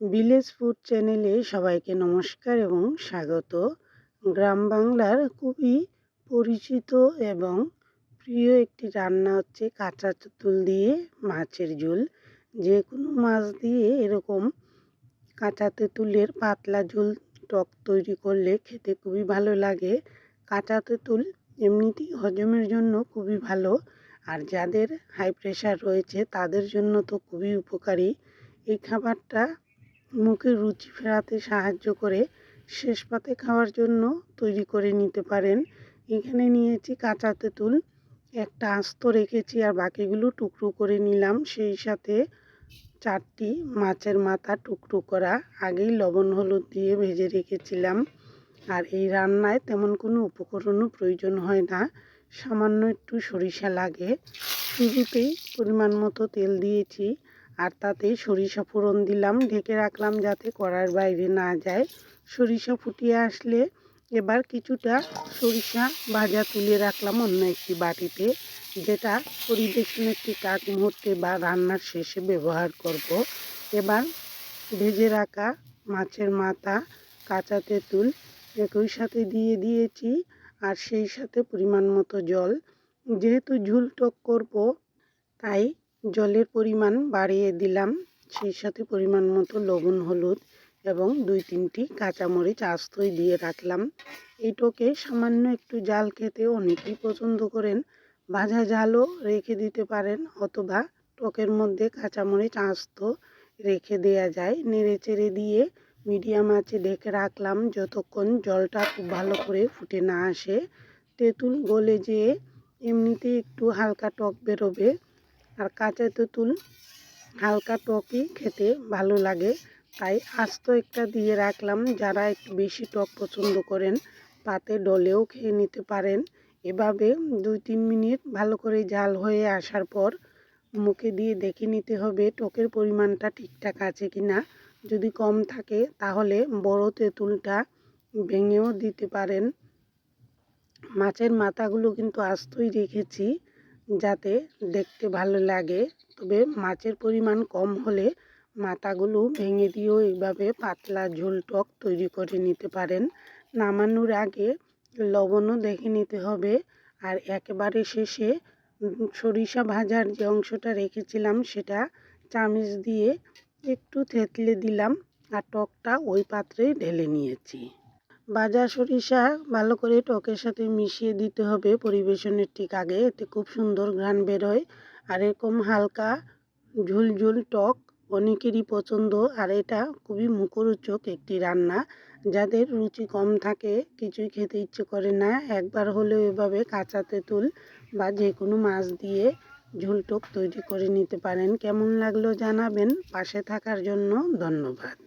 Village food চ্যানেলে সবাইকে নমস্কার এবং স্বাগত। গ্রাম বাংলার খুবই পরিচিত এবং প্রিয় একটি রান্না হচ্ছে কাঁচা তেঁতুল দিয়ে মাছের ঝোল। যে কোনো মাছ দিয়ে এরকম কাঁচা তেঁতুলের পাতলা ঝোল টক তৈরি করলে খেতে খুবই ভালো লাগে। কাঁচা তেঁতুল এমনিতেই হজমের জন্য খুবই ভালো আর যাদের হাই প্রেশার রয়েছে তাদের জন্য তো খুবই উপকারী। এই খাবারটা মুখে রুচি ফেরাতে সাহায্য করে শেষ পাতে খাওয়ার জন্য তৈরি করে নিতে পারেন। এখানে নিয়েছি কাঁচা তেঁতুল, একটা আস্ত রেখেছি আর বাকিগুলো টুকরো করে নিলাম। সেই সাথে চারটি মাছের মাথা টুকরো করা, আগেই লবণ, হলুদ দিয়ে ভেজে রেখেছিলাম। আর এই রান্নায় তেমন কোনো উপকরণও প্রয়োজন হয় না, সামান্য একটু সরিষা লাগে। শুরুতেই পরিমাণ মতো তেল দিয়েছি। আর তাতে সরিষা ফোড়ন দিলাম, ঢেকে রাখলাম যাতে কড়ার বাইরে না যায়। সরিষা ফুটিয়ে আসলে এবার কিছুটা সরিষা ভাজা তুলে রাখলাম অন্য একটি বাটিতে, যেটা পরিবেশনের ঠিক আগ মুহূর্তে বা রান্নার শেষে ব্যবহার করব। এবার ভেজে রাখা মাছের মাথা, কাঁচা তেঁতুল একই সাথে দিয়ে দিয়েছি, আর সেই সাথে পরিমাণ মতো জল। যেহেতু ঝুল টক করব, তাই জলের পরিমাণ বাড়িয়ে দিলাম। সেই সাথে পরিমাণ মতো লবণ, হলুদ এবং দুই তিনটি কাঁচামরিচ আস্তই দিয়ে রাখলাম। এই টোকে সামান্য একটু জাল খেতে অনেকেই পছন্দ করেন। ভাজা জালও রেখে দিতে পারেন অথবা টকের মধ্যে কাঁচামরিচ আস্ত রেখে দেয়া যায়। নেড়ে চেড়ে দিয়ে মিডিয়াম আঁচে ঢেকে রাখলাম যতক্ষণ জলটা খুব ভালো করে ফুটে না আসে। তেঁতুল গলে যেয়ে এমনিতে একটু হালকা টক বেরোবে। আর কাঁচা তেঁতুল হালকা টকই খেতে ভালো লাগে। তাই আস্ত একটা দিয়ে রাখলাম। যারা একটু বেশি টক পছন্দ করেন, পাতে ডলেও খেয়ে নিতে পারেন। এভাবে দুই তিন মিনিট ভালো করে জাল হয়ে আসার পর মুখে দিয়ে দেখে নিতে হবে টকের পরিমাণটা ঠিকঠাক আছে কি না যদি কম থাকে, তাহলে বড় তেঁতুলটা ভেঙেও দিতে পারেন। মাছের মাথাগুলো কিন্তু আস্তই রেখেছি। যাতে দেখতে ভালো লাগে। তবে মাছের পরিমাণ কম হলে মাথাগুলো ভেঙে দিয়েও এইভাবে পাতলা ঝোল টক তৈরি করে নিতে পারেন। নামানোর আগে লবণও দেখে নিতে হবে। আর একেবারে শেষে সরিষা ভাজার যে অংশটা রেখেছিলাম সেটা চামিচ দিয়ে একটু থেতলে দিলাম। আর টকটা ওই পাত্রেই ঢেলে নিয়েছি। ভাজা সরিষা ভালো করে টকের সাথে মিশিয়ে দিতে হবে পরিবেশনের ঠিক আগে। এতে খুব সুন্দর ঘ্রাণ বেরোয় আর এরকম হালকা ঝুল ঝুল টক অনেকেরই পছন্দ। আর এটা খুবই মুখরোচক একটি রান্না। যাদের রুচি কম থাকে, কিছুই খেতে ইচ্ছে করে না, একবার হলেও এভাবে কাঁচা তেঁতুল বা যে কোনো মাছ দিয়ে ঝুল টক তৈরি করে নিতে পারেন। কেমন লাগল জানাবেন। পাশে থাকার জন্য ধন্যবাদ।